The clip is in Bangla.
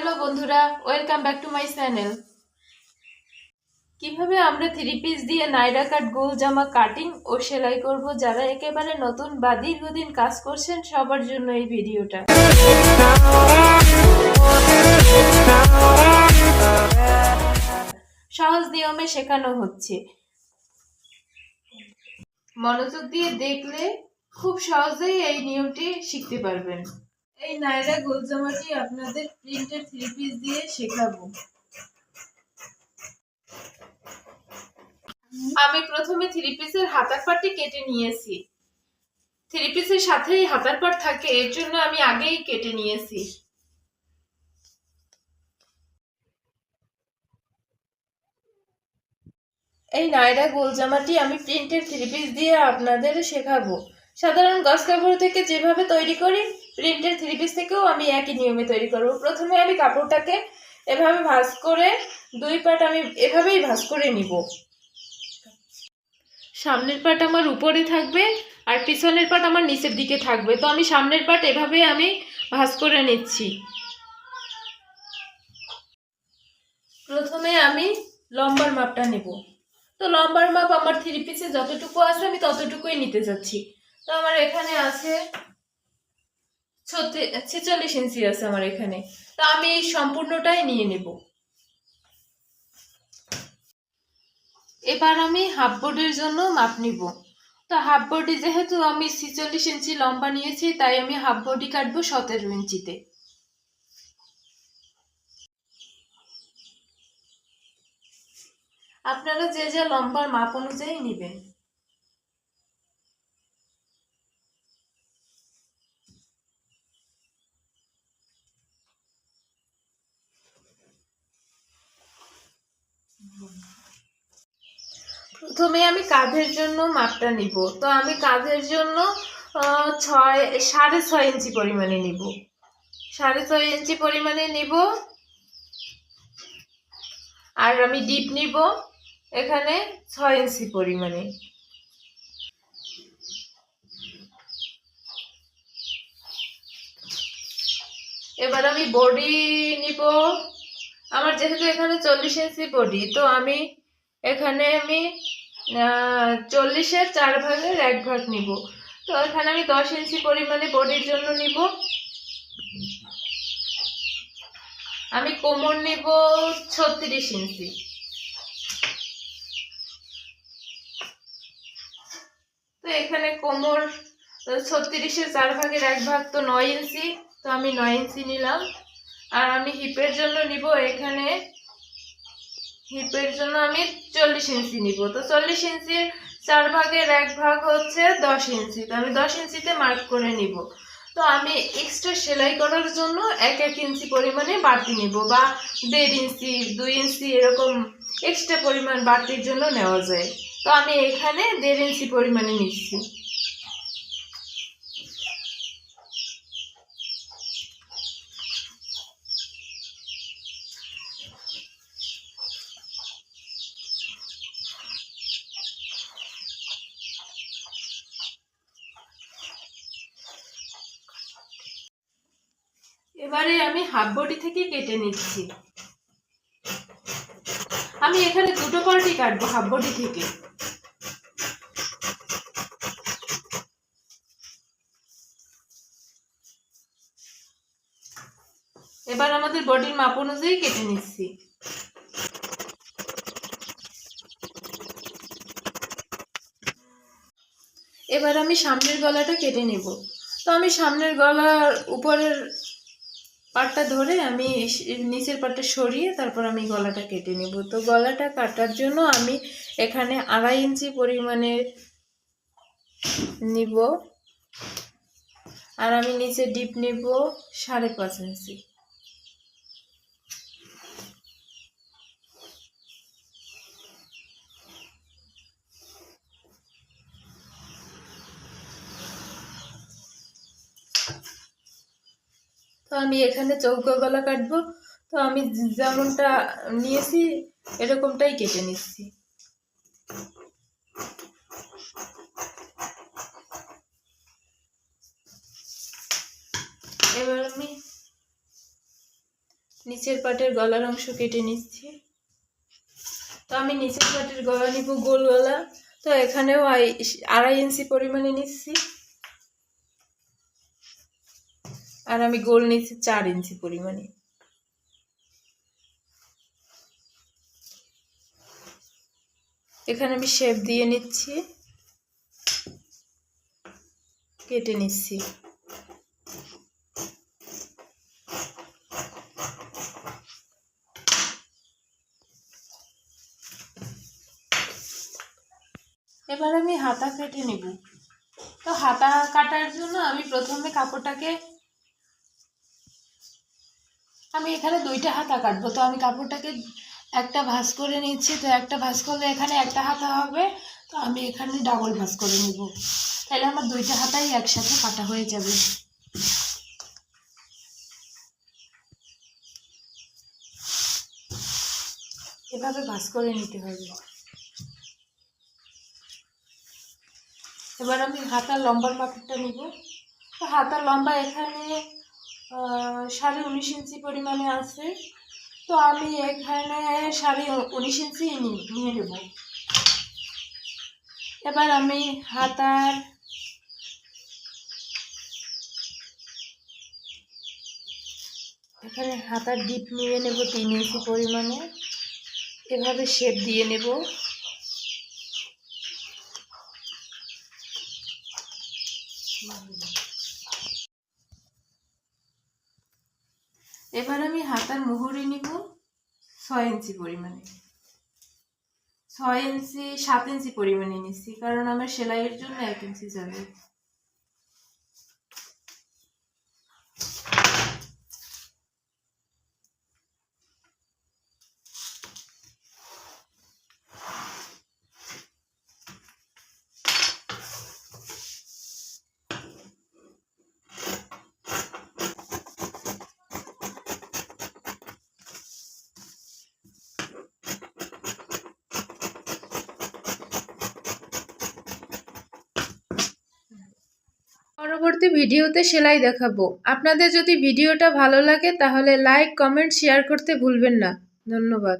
হ্যালো বন্ধুরা welcome back to my channel কীভাবে আমরা থ্রি পিস দিয়ে নাইরা কাট গোল জামা কাটিং ও সেলাই করব যারা একেবারে নতুন বা দীর্ঘদিন কাজ করছেন সবার জন্য এই ভিডিওটা। সহজ নিয়মে শেখানো হচ্ছে। মনোযোগ দিয়ে দেখলে খুব সহজেই এই নিয়মটি শিখতে পারবেন। এই নাইরা গোল জামাটি আপনাদের প্রিন্টের থ্রি পিস দিয়ে শেখাবো। আমি প্রথমে থ্রি পিসের হাতার পাটটি কেটে নিয়েছি। থ্রি পিসের সাথেই হাতার পাট থাকে, এর জন্য আমি আগেই কেটে নিয়েছি। এই নাইরা গোল জামাটি আমি প্রিন্টের থ্রি পিস দিয়ে আপনাদের শেখাবো। সাধারণ গস কাপড় থেকে যেভাবে তৈরি করি প্রিন্টের থ্রি পিস থেকেও আমি একই নিয়মে তৈরি করব। প্রথমে আমি কাপড়টাকে এভাবে ভাঁজ করে দুই পাট আমি এভাবেই ভাঁজ করে নিব। সামনের পাট আমার উপরে থাকবে আর পিছনের পাট আমার নিচের দিকে থাকবে। তো আমি সামনের পাট এভাবে আমি ভাঁজ করে নিচ্ছি। প্রথমে আমি লম্বার মাপটা নেব। তো লম্বার মাপ আমার থ্রি পিসে যতটুকু আছে আমি ততটুকুই নিতে যাচ্ছি। তো আমার এখানে আছে ছেচল্লিশ ইঞ্চি আছে আমার এখানে। তো আমি এই সম্পূর্ণটাই নিয়ে নেব। এবার আমি হাফ বোর্ডের জন্য মাপ নিব। তো হাফ বডি যেহেতু আমি ছিচল্লিশ ইঞ্চি লম্বা নিয়েছি, তাই আমি হাফ বডি কাটবো সতেরো ইঞ্চিতে। আপনারা যে যে লম্বার মাপ অনুযায়ী নেবেন। প্রথমে আমি কাঁধের জন্য মাপটা নিব। তো আমি কাঁধের জন্য ছয়, সাড়ে ছয় ইঞ্চি পরিমাণে নিব। সাড়ে ছয় ইঞ্চি পরিমাণে নিব। আর আমি ডিপ নিব এখানে ছয় ইঞ্চি পরিমাণে। এবার আমি বডি নিব। আমার যেহেতু এখানে চল্লিশ ইঞ্চি বডি, তো আমি এখানে আমি চল্লিশের চার ভাগের এক ভাগ নিব। তো এখানে আমি দশ ইঞ্চি পরিমাণে বডির জন্য নিব। আমি কোমর নিব ছত্রিশ ইঞ্চি। তো এখানে কোমর ছত্রিশের চার ভাগের এক ভাগ তো নয় ইঞ্চি, তো আমি নয় ইঞ্চি নিলাম। আর আমি হিপের জন্য নিব এখানে হিপের জন্য আমি চল্লিশ ইঞ্চি নিব। তো চল্লিশ ইঞ্চির চার ভাগের এক ভাগ হচ্ছে দশ ইঞ্চি তো আমি দশ ইঞ্চিতে মার্ক করে নিব। তো আমি এক্সট্রা সেলাই করার জন্য এক এক ইঞ্চি পরিমাণে বাড়তি নিব বা দেড় ইঞ্চি দুই ইঞ্চি এরকম এক্সট্রা পরিমাণ বাড়তির জন্য নেওয়া যায়। তো আমি এখানে দেড় ইঞ্চি পরিমাণে নিচ্ছি। এবারে আমি হাফ বডি থেকে কেটে নিচ্ছি। আমি এখানে দুটো পার্টি কাটবো হাফ বডি থেকে। এবার আমাদের বডির মাপ অনুযায়ী কেটে নিচ্ছি। এবার আমি সামনের গলাটা কেটে নেব। তো আমি সামনের গলার উপরের পাটটা ধরে আমি নিচের পাটটা সরিয়ে তারপর আমি গলাটা কেটে নেব। তো গলাটা কাটার জন্য আমি এখানে আড়াই ইঞ্চি পরিমাণে নিব। আর আমি নিচে ডিপ নেব সাড়ে পাঁচ ইঞ্চি। আমি এখানে চৌকো গলা কাটবো। তো আমি যেমনটা নিয়েছি, এরকমটাই কেটে নিচ্ছি। এবার আমি নিচের পাটের গলার অংশ কেটে নিচ্ছি। তো আমি নিচের পাটের গলা নিব গোল গলা। তো এখানেও আড়াই ইঞ্চি পরিমাণে নিচ্ছি। আর আমি গোল নিচ্ছি চার ইঞ্চি পরিমাণে। এখানে আমি শেপ দিয়ে নিচ্ছি। কেটে নিচ্ছি। এবার আমি হাতা কেটে নেব। তো হাতা কাটার জন্য আমি প্রথমে কাপড়টাকে আমি এখানে দুইটা হাতা কাটবো। তো আমি কাপড়টাকে একটা ভাঁজ করে নিচ্ছি। তো একটা ভাঁজ করলে এখানে একটা হাতা হবে। তো আমি এখানে ডাবল ভাঁজ করে নিব। তাহলে আমার দুইটা হাতাই একসাথে কাটা হয়ে যাবে। এভাবে ভাঁজ করে নিতে হবে। এবার আমি হাতার লম্বার মাপটা নিব। তো হাতার লম্বা এখানে সাড়ে উনিশ ইঞ্চি পরিমাণে আছে। তো আমি এখানে সাড়ে উনিশ ইঞ্চি নিয়ে নেব। এবার আমি হাতার এখানে হাতার ডিপ নিয়ে নেব তিন ইঞ্চি পরিমাণে। এভাবে শেপ দিয়ে নেব। এবার আমি হাতার মুহুরি নিব ছয় ইঞ্চি পরিমাণে। ছয় ইঞ্চি, সাত ইঞ্চি পরিমাণে নিচ্ছি, কারণ আমার সেলাইয়ের জন্য এক ইঞ্চি যাবে পরবর্তী ভিডিওতে সেলাই দেখাবো। আপনাদের যদি ভিডিওটা ভালো লাগে তাহলে লাইক কমেন্ট শেয়ার করতে ভুলবেন না। ধন্যবাদ।